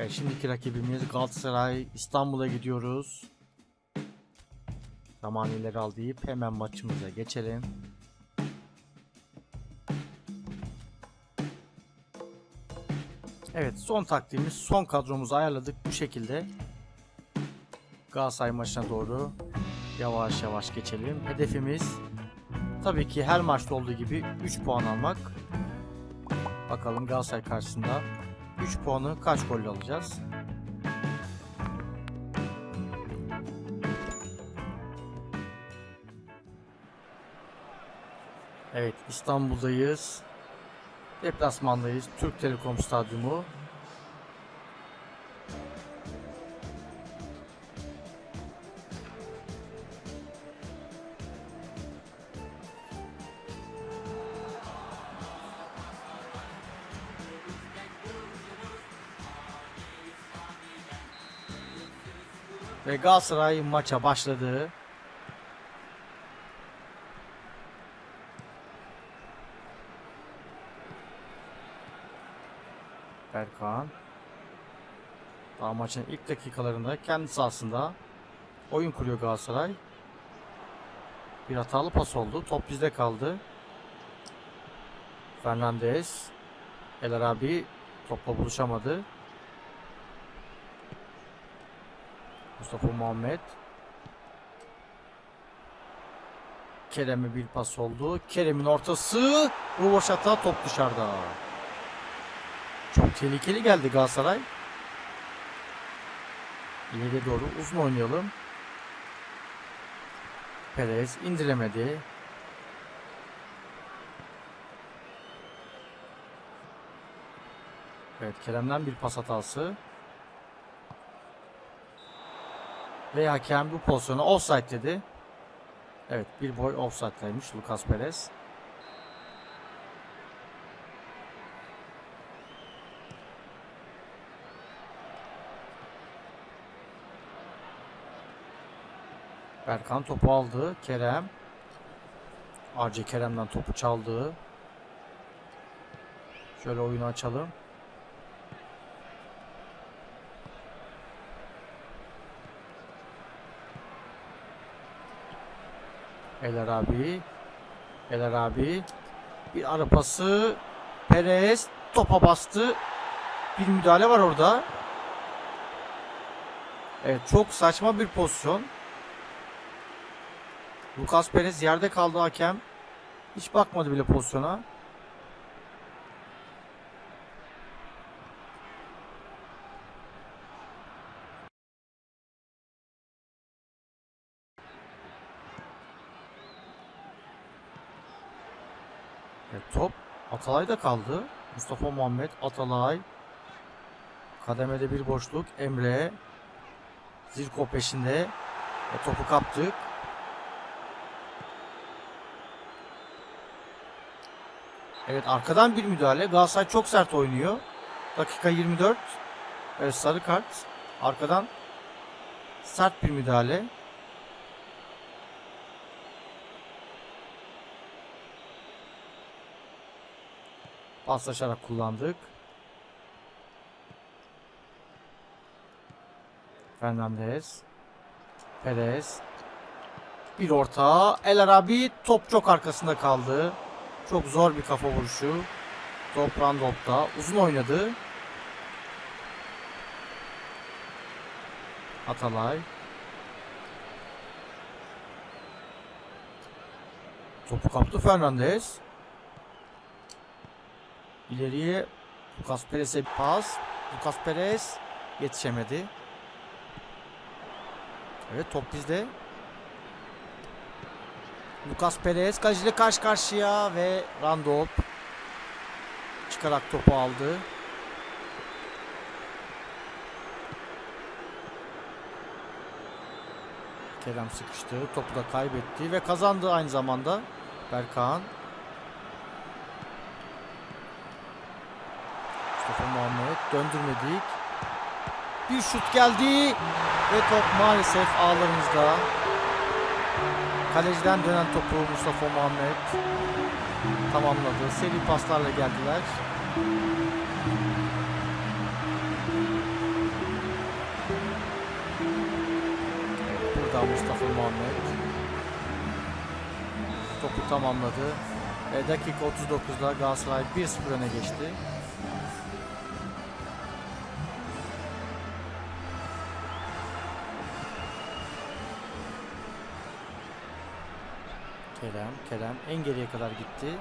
Evet, şimdiki rakibimiz Galatasaray. İstanbul'a gidiyoruz. Zaman ileri al deyip hemen maçımıza geçelim. Evet son taktiğimiz son kadromuzu ayarladık bu şekilde. Galatasaray maçına doğru yavaş yavaş geçelim. Hedefimiz tabii ki her maçta olduğu gibi 3 puan almak. Bakalım Galatasaray karşısında 3 puanı kaç golle alacağız? Evet İstanbul'dayız. Deplasmandayız. Türk Telekom Stadyumu. Galatasaray maça başladı. Berkan. Daha maçın ilk dakikalarında kendi sahasında oyun kuruyor Galatasaray. Bir hatalı pas oldu. Top bizde kaldı. Fernandez. El Arabi topla buluşamadı. Mustafa Muhammed. Kerem'e bir pas oldu. Kerem'in ortası. Ruvaşata top dışarıda. Çok tehlikeli geldi Galatasaray. İleri doğru uzun oynayalım. Perez indiremedi. Evet Kerem'den bir pas hatası. Ve hakem bu pozisyonu offside dedi. Evet bir boy offside'daymış Lucas Perez. Berkan topu aldı. Kerem. Arce Kerem'den topu çaldı. Şöyle oyunu açalım. Eler abi. Eler abi. Bir ara pası. Perez topa bastı. Bir müdahale var orada. Evet çok saçma bir pozisyon. Lucas Perez yerde kaldı hakem. Hiç bakmadı bile pozisyona. Evet, top Atalay'da kaldı. Mustafa Muhammed Atalay. Kademede bir boşluk. Emre. Zirko peşinde. Ve topu kaptık. Evet arkadan bir müdahale. Galatasaray çok sert oynuyor. Dakika 24. Evet sarı kart. Arkadan sert bir müdahale. Paslaşarak kullandık. Fernandez. Perez. Bir orta. El Arabi top çok arkasında kaldı. Çok zor bir kafa vuruşu. Top Randolph'ta. Uzun oynadı. Atalay. Topu kaptı Fernandez. İleriye Lucas Perez'e bir pas. Lucas Perez yetişemedi. Evet top bizde. Lucas Perez kaleciyle karşı karşıya ve Randolph çıkarak topu aldı. Kerem sıkıştı. Topu da kaybetti ve kazandı aynı zamanda Berkan. Mustafa Muhammed döndürmedik. Bir şut geldi ve top maalesef ağlarımızda. Kaleciden dönen topu Mustafa Muhammed tamamladı. Seri paslarla geldiler. Burada Mustafa Muhammed topu tamamladı. E, dakika 39'da Galatasaray 1-0 öne geçti. Kerem, Kerem en geriye kadar gitti.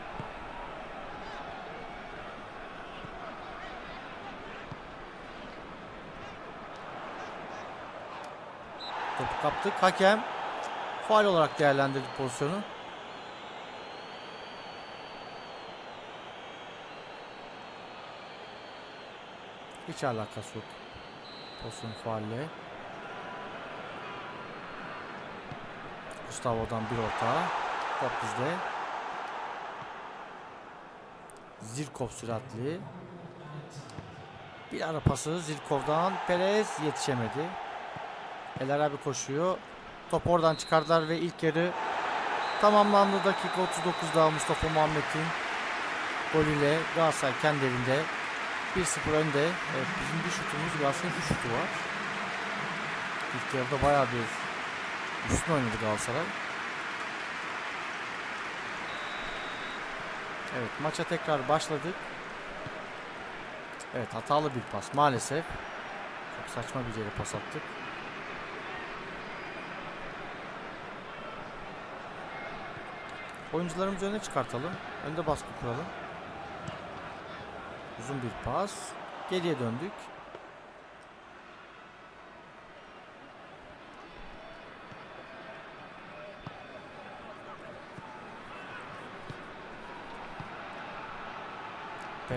Topu kaptık. Hakem faal olarak değerlendirdi pozisyonu. Hiç alakası yok. Pozisyon faalle. Gustavo'dan bir orta. Top bizde. Zirkov süratli. Bir ara pası Zirkov'dan Perez yetişemedi. Eler abi koşuyor. Top oradan çıkardılar ve ilk yarı tamamlandı. Dakika 39'da Mustafa Muhammed'in golüyle Galatasaray kendi evinde 1-0 önde. Evet, bizim bir şutumuz Galatasaray'ın bir şutu var. İlk yarıda bayağı bir üstün oynadı Galatasaray. Evet maça tekrar başladık. Evet hatalı bir pas maalesef. Çok saçma bir yere pas attık. Oyuncularımızı öne çıkartalım. Önde baskı kuralım. Uzun bir pas. Geriye döndük.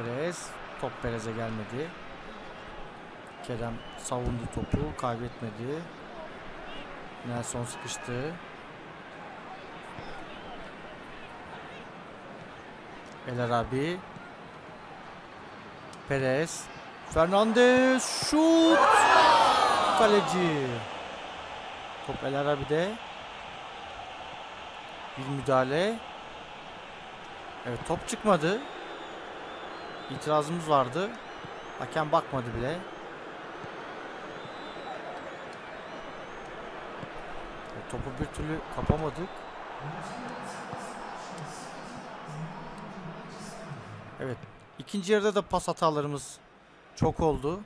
Perez. Top Perez'e gelmedi. Kerem savundu topu. Kaybetmedi. Nelson sıkıştı. Eler abi. Perez. Fernandez. Şut. Kaleci. Top El Arabi'de. Bir müdahale. Evet top çıkmadı. İtirazımız vardı. Hakem bakmadı bile. Evet, topu bir türlü kapamadık. Evet. İkinci yarıda da pas hatalarımız çok oldu.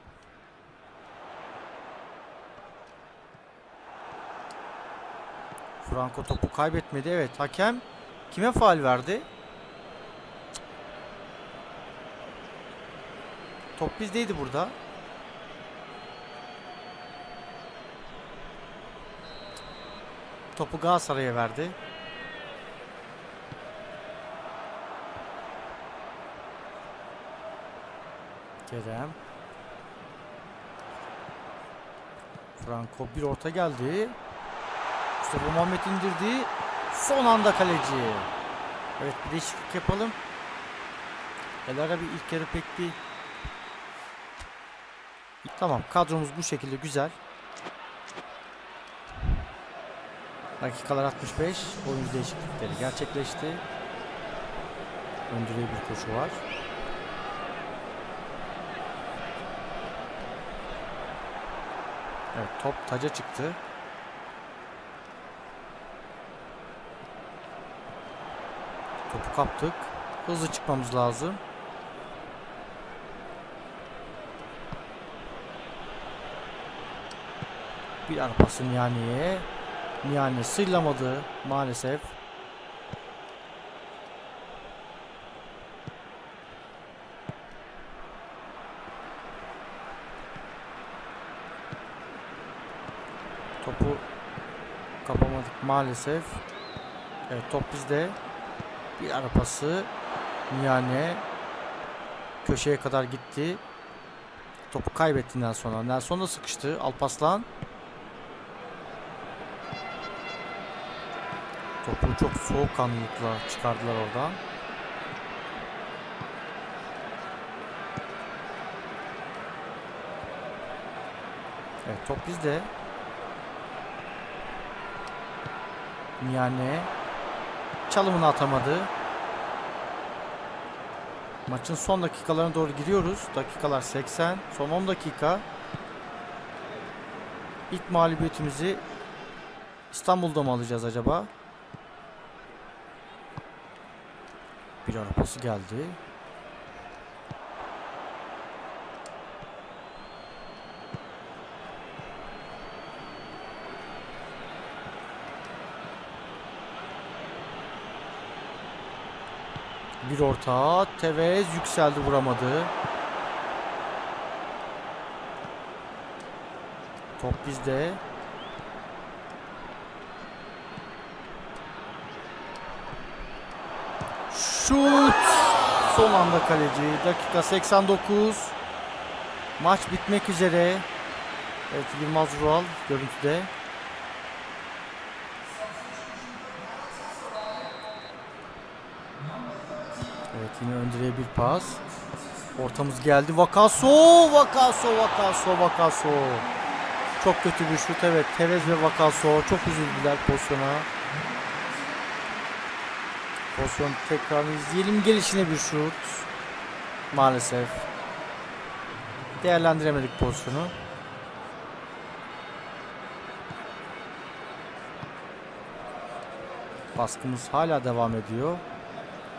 Franco topu kaybetmedi. Evet hakem kime faal verdi? Top bizdeydi burada. Topu Galatasaray'a verdi. Kerem. Franco bir orta geldi. Mustafa Muhammed indirdi. Son anda kaleci. Evet bir değişiklik yapalım. El Arabi ilk yarı pek bir Tamam kadromuz bu şekilde güzel. Dakikalar 65. Oyuncu değişiklikleri gerçekleşti. Öndürüye bir koşu var. Evet top taca çıktı. Topu kaptık. Hızlı çıkmamız lazım. Bir arpası Nihane'ye. Nihane sıyrılamadı maalesef. Topu kapamadık maalesef. Evet top bizde. Bir arpası Nihane köşeye kadar gitti. Topu kaybettiğinden sonra Nelson da sıkıştı. Alpaslan Topu çok soğukkanlılıkla çıkardılar oradan. Evet top bizde. Niyane çalımını atamadı. Maçın son dakikalarına doğru giriyoruz. Dakikalar 80. Son 10 dakika. İlk mağlubiyetimizi İstanbul'da mı alacağız acaba? Bir arabası geldi. Bir orta. Tevez yükseldi vuramadı. Top bizde. Şut. Son anda kaleci. Dakika 89. Maç bitmek üzere. Evet Yılmaz Vural görüntüde. Evet yine ön direğe bir pas. Ortamız geldi. Vakaso, Vakaso, Vakaso, Vakaso. Çok kötü bir şut evet. Tevez ve Vakaso çok üzüldüler pozisyona. Pozisyon tekrarını izleyelim. Gelişine bir şut. Maalesef. Değerlendiremedik pozisyonu. Baskımız hala devam ediyor.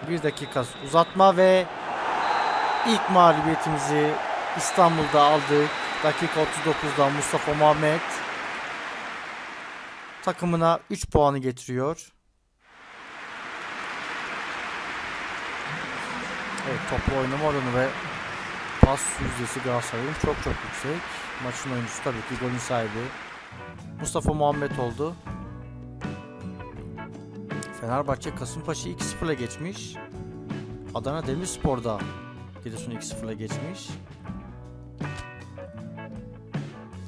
Bir dakika uzatma ve ilk mağlubiyetimizi İstanbul'da aldık. Dakika 39'da Mustafa Muhammed takımına 3 puanı getiriyor. Evet toplu oynama oranı ve pas yüzdesi Galatasaray'ın çok çok yüksek. Maçın oyuncusu tabii ki golün sahibi Mustafa Muhammed oldu. Fenerbahçe Kasımpaşa'yı 2-0'la geçmiş. Adana Demirspor'da Giresun'u 2-0'la geçmiş.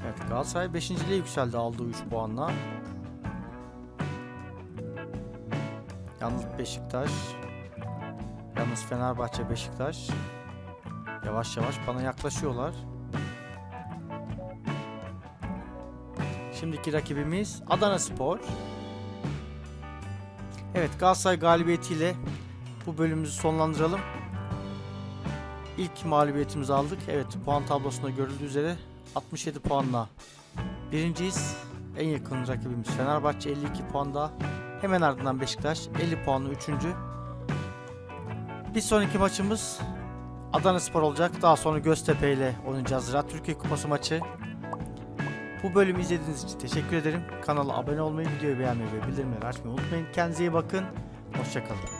Evet Galatasaray 5. liğe yükseldi aldığı 3 puanla. Yalnız Beşiktaş Yalnız Fenerbahçe Beşiktaş yavaş yavaş bana yaklaşıyorlar. Şimdiki rakibimiz Adana Spor. Evet Galatasaray galibiyetiyle bu bölümümüzü sonlandıralım. İlk mağlubiyetimizi aldık. Evet puan tablosunda görüldüğü üzere 67 puanla birinciyiz. En yakın rakibimiz Fenerbahçe 52 puanda. Hemen ardından Beşiktaş 50 puanlı üçüncü. Bir sonraki maçımız Adana Spor olacak. Daha sonra Göztepe ile oynayacağız. Ziraat Türkiye Kupası maçı. Bu bölümü izlediğiniz için teşekkür ederim. Kanala abone olmayı, videoyu beğenmeyi ve bildirimleri açmayı unutmayın. Kendinize iyi bakın. Hoşçakalın.